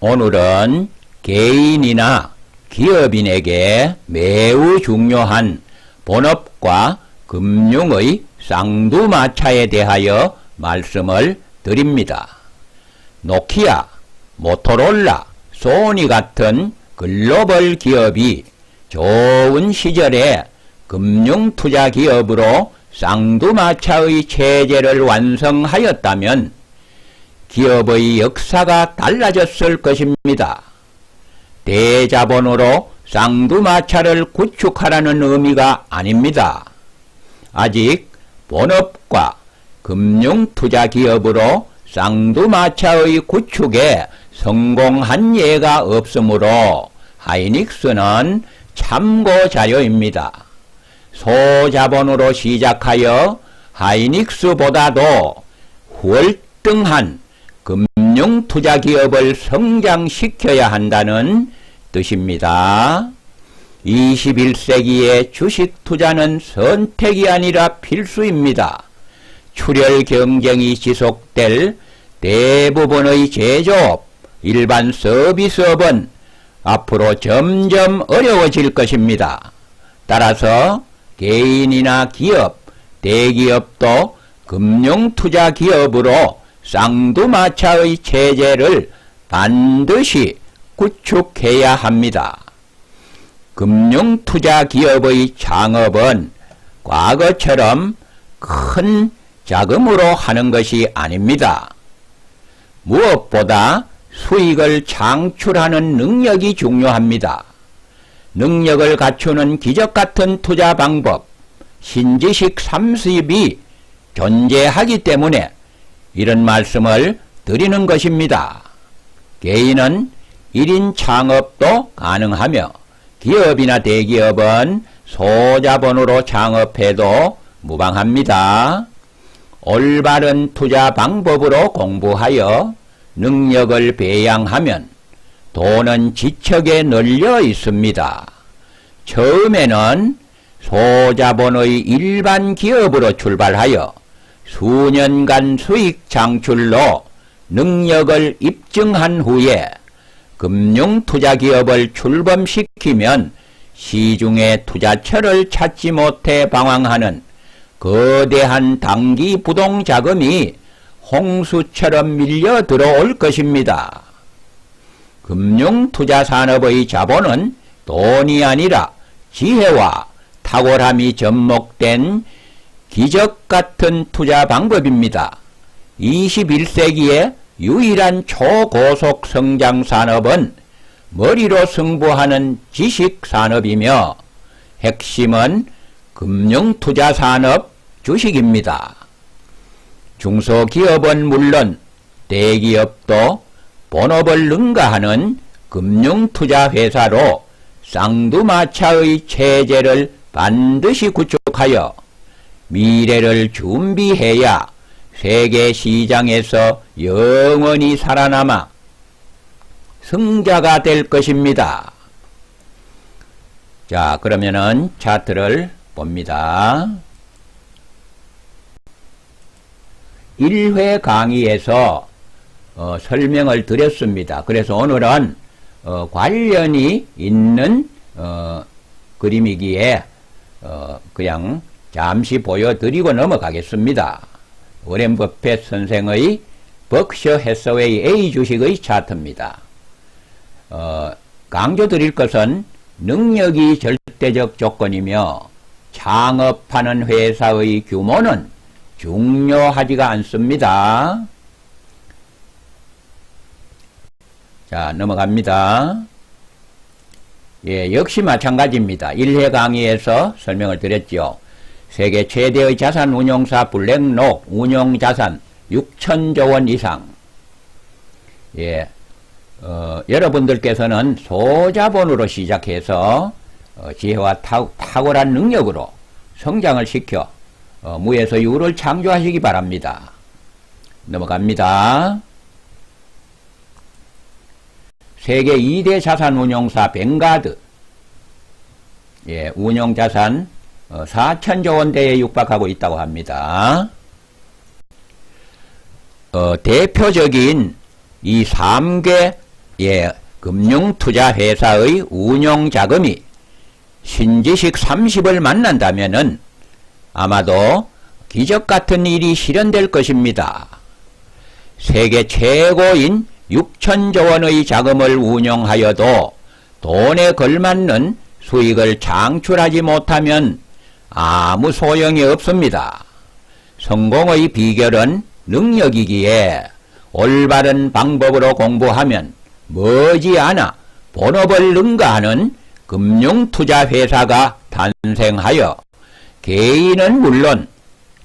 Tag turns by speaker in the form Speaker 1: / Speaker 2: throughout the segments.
Speaker 1: 오늘은 개인이나 기업인에게 매우 중요한 본업과 금융의 쌍두마차에 대하여 말씀을 드립니다. 노키아, 모토롤라, 소니 같은 글로벌 기업이 좋은 시절에 금융투자 기업으로 쌍두마차의 체제를 완성하였다면 기업의 역사가 달라졌을 것입니다. 대자본으로 쌍두마차를 구축하라는 의미가 아닙니다. 아직 본업과 금융투자 기업으로 쌍두마차의 구축에 성공한 예가 없으므로 하이닉스는 참고 자료입니다. 소자본으로 시작하여 하이닉스보다도 월등한 금융투자 기업을 성장시켜야 한다는 뜻입니다. 21세기의 주식 투자는 선택이 아니라 필수입니다. 출혈 경쟁이 지속될 대부분의 제조업, 일반 서비스업은 앞으로 점점 어려워질 것입니다. 따라서 개인이나 기업, 대기업도 금융투자 기업으로 쌍두마차의 체제를 반드시 구축해야 합니다. 금융투자 기업의 창업은 과거처럼 큰 자금으로 하는 것이 아닙니다. 무엇보다 수익을 창출하는 능력이 중요합니다. 능력을 갖추는 기적 같은 투자 방법, 신지식 30이 존재하기 때문에 이런 말씀을 드리는 것입니다. 개인은 1인 창업도 가능하며 기업이나 대기업은 소자본으로 창업해도 무방합니다. 올바른 투자 방법으로 공부하여 능력을 배양하면 돈은 지척에 널려 있습니다. 처음에는 소자본의 일반 기업으로 출발하여 수년간 수익 창출로 능력을 입증한 후에 금융투자 기업을 출범시키면 시중에 투자처를 찾지 못해 방황하는 거대한 단기 부동 자금이 홍수처럼 밀려 들어올 것입니다. 금융투자 산업의 자본은 돈이 아니라 지혜와 탁월함이 접목된 기적 같은 투자 방법입니다. 21세기의 유일한 초고속 성장 산업은 머리로 승부하는 지식 산업이며 핵심은 금융 투자 산업 주식입니다. 중소기업은 물론 대기업도 본업을 능가하는 금융투자 회사로 쌍두마차의 체제를 반드시 구축하여 미래를 준비해야 세계 시장에서 영원히 살아남아 승자가 될 것입니다. 자, 그러면은 차트를 봅니다. 1회 강의에서 어, 설명을 드렸습니다. 그래서 오늘은 어, 관련이 있는 어, 그림이기에 어, 그냥 잠시 보여드리고 넘어가겠습니다. 워렌 버핏 선생의 버크셔 해서웨이 A 주식의 차트입니다. 어, 강조드릴 것은 능력이 절대적 조건이며 창업하는 회사의 규모는 중요하지가 않습니다. 자, 넘어갑니다. 예, 역시 마찬가지입니다. 1회 강의에서 설명을 드렸죠. 세계 최대의 자산 운용사 블랙록 운용 자산 6천조 원 이상. 예, 어, 여러분들께서는 소자본으로 시작해서 어, 지혜와 탁, 탁월한 능력으로 성장을 시켜 어, 무에서 유를 창조하시기 바랍니다. 넘어갑니다. 세계 2대 자산 운용사 뱅가드 예, 운용 자산 어, 4천조 원대에 육박하고 있다고 합니다. 어, 대표적인 이 3개 예, 금융투자회사의 운용자금이 신지식 30을 만난다면은 아마도 기적 같은 일이 실현될 것입니다. 세계 최고인 6천조 원의 자금을 운용하여도 돈에 걸맞는 수익을 창출하지 못하면 아무 소용이 없습니다. 성공의 비결은 능력이기에 올바른 방법으로 공부하면 머지않아 본업을 능가하는 금융투자회사가 탄생하여 개인은 물론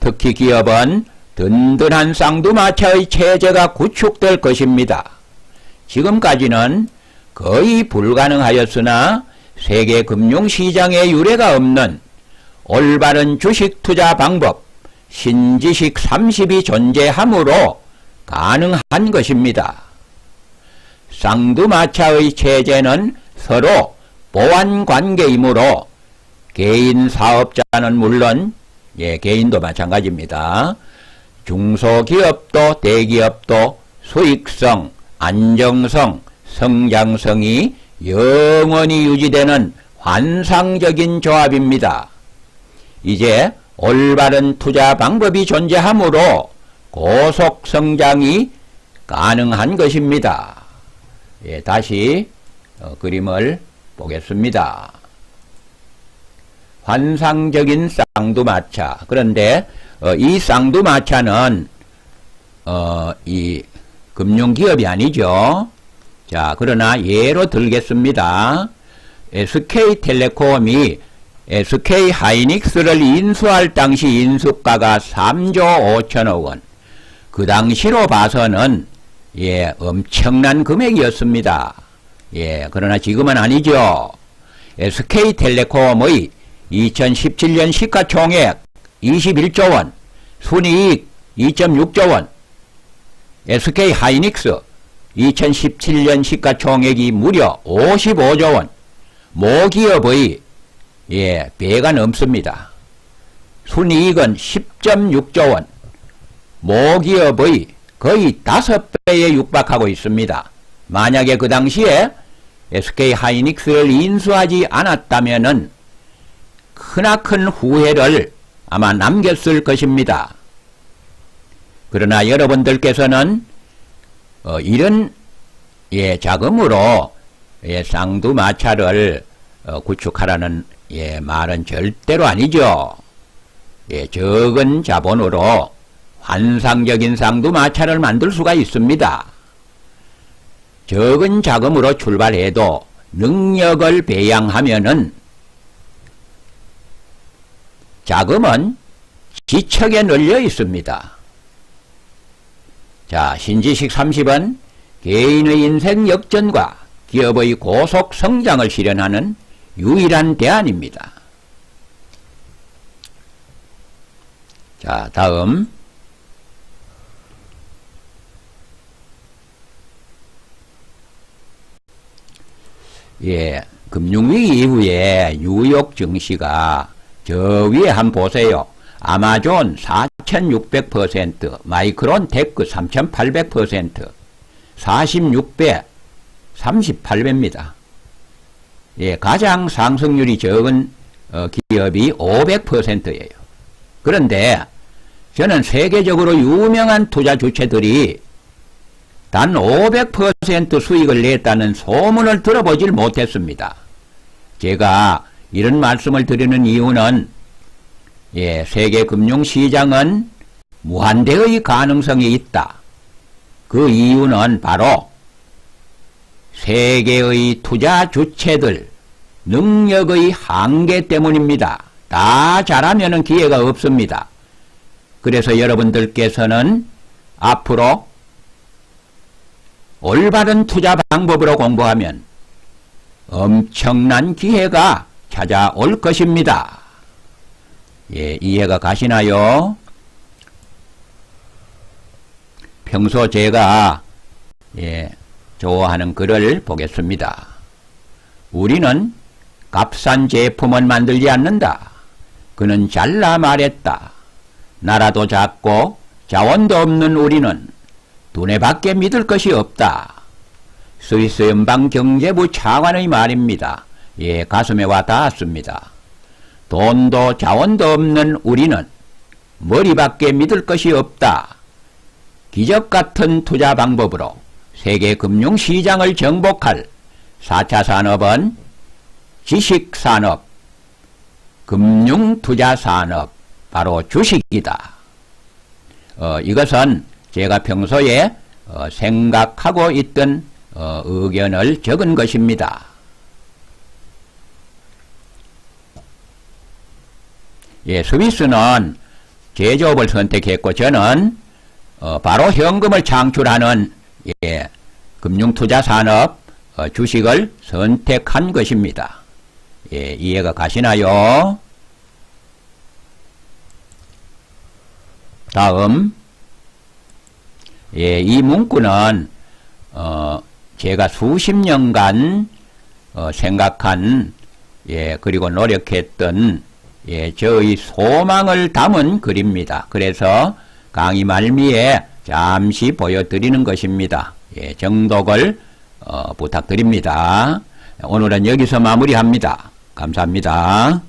Speaker 1: 특히 기업은 든든한 쌍두마차의 체제가 구축될 것입니다. 지금까지는 거의 불가능하였으나 세계 금융시장에 유례가 없는 올바른 주식 투자 방법 신지식 30이 존재하므로 가능한 것입니다. 쌍두마차의 체제는 서로 보완 관계이므로 개인 사업자는 물론 예, 개인도 마찬가지입니다. 중소기업도 대기업도 수익성, 안정성, 성장성이 영원히 유지되는 환상적인 조합입니다. 이제 올바른 투자 방법이 존재하므로 고속 성장이 가능한 것입니다. 예, 다시 어, 그림을 보겠습니다. 환상적인 쌍두마차. 그런데 어, 이 쌍두마차는 어, 이 금융기업이 아니죠. 자, 그러나 예로 들겠습니다. SK텔레콤이 SK 하이닉스를 인수할 당시 인수가가 3조 5천억 원. 그 당시로 봐서는 예, 엄청난 금액이었습니다. 예, 그러나 지금은 아니죠. SK텔레콤의 2017년 시가총액 21조 원, 순이익 2.6조 원, SK 하이닉스 2017년 시가총액이 무려 55조 원, 모기업의 예, 배가 넘습니다. 순이익은 10.6조 원, 모기업의 거의 5배에 육박하고 있습니다. 만약에 그 당시에 SK 하이닉스를 인수하지 않았다면은 크나큰 후회를 아마 남겼을 것입니다. 그러나 여러분들께서는 어, 이런 예, 자금으로 예, 쌍두마차를 어, 구축하라는 예, 말은 절대로 아니죠. 예, 적은 자본으로 환상적인 쌍두마차를 만들 수가 있습니다. 적은 자금으로 출발해도 능력을 배양하면은 자금은 지척에 널려 있습니다. 자, 신지식 30은 개인의 인생 역전과 기업의 고속 성장을 실현하는 유일한 대안입니다. 자, 다음. 예, 금융위기 이후에 뉴욕 증시가 저 위에 한번 보세요. 아마존 4600%, 마이크론 테크 3800%, 46배, 38배입니다. 예, 가장 상승률이 적은 어, 기업이 500%예요. 그런데 저는 세계적으로 유명한 투자 주체들이 단 500% 수익을 냈다는 소문을 들어보질 못했습니다. 제가 이런 말씀을 드리는 이유는 예, 세계 금융 시장은 무한대의 가능성이 있다. 그 이유는 바로 세계의 투자 주체들 능력의 한계 때문입니다. 다 잘하면 기회가 없습니다. 그래서 여러분들께서는 앞으로 올바른 투자 방법으로 공부하면 엄청난 기회가 찾아올 것입니다. 예, 이해가 가시나요? 평소 제가 예, 좋아하는 글을 보겠습니다. 우리는 값싼 제품을 만들지 않는다. 그는 잘라 말했다. 나라도 작고 자원도 없는 우리는 두뇌밖에 믿을 것이 없다. 스위스 연방 경제부 차관의 말입니다. 예, 가슴에 와 닿았습니다. 돈도 자원도 없는 우리는 머리밖에 믿을 것이 없다. 기적 같은 투자 방법으로 세계 금융시장을 정복할 4차 산업은 지식산업, 금융투자산업, 바로 주식이다. 어, 이것은 제가 평소에 어, 생각하고 있던 어, 의견을 적은 것입니다. 예, 스위스는 제조업을 선택했고 저는 어, 바로 현금을 창출하는 예, 금융투자 산업 어, 주식을 선택한 것입니다. 예, 이해가 가시나요? 다음 예, 이 문구는 어, 제가 수십 년간 어, 생각한 예, 그리고 노력했던 예, 저의 소망을 담은 글입니다. 그래서 강의 말미에 잠시 보여드리는 것입니다. 예, 정독을 어, 부탁드립니다. 오늘은 여기서 마무리합니다. 감사합니다.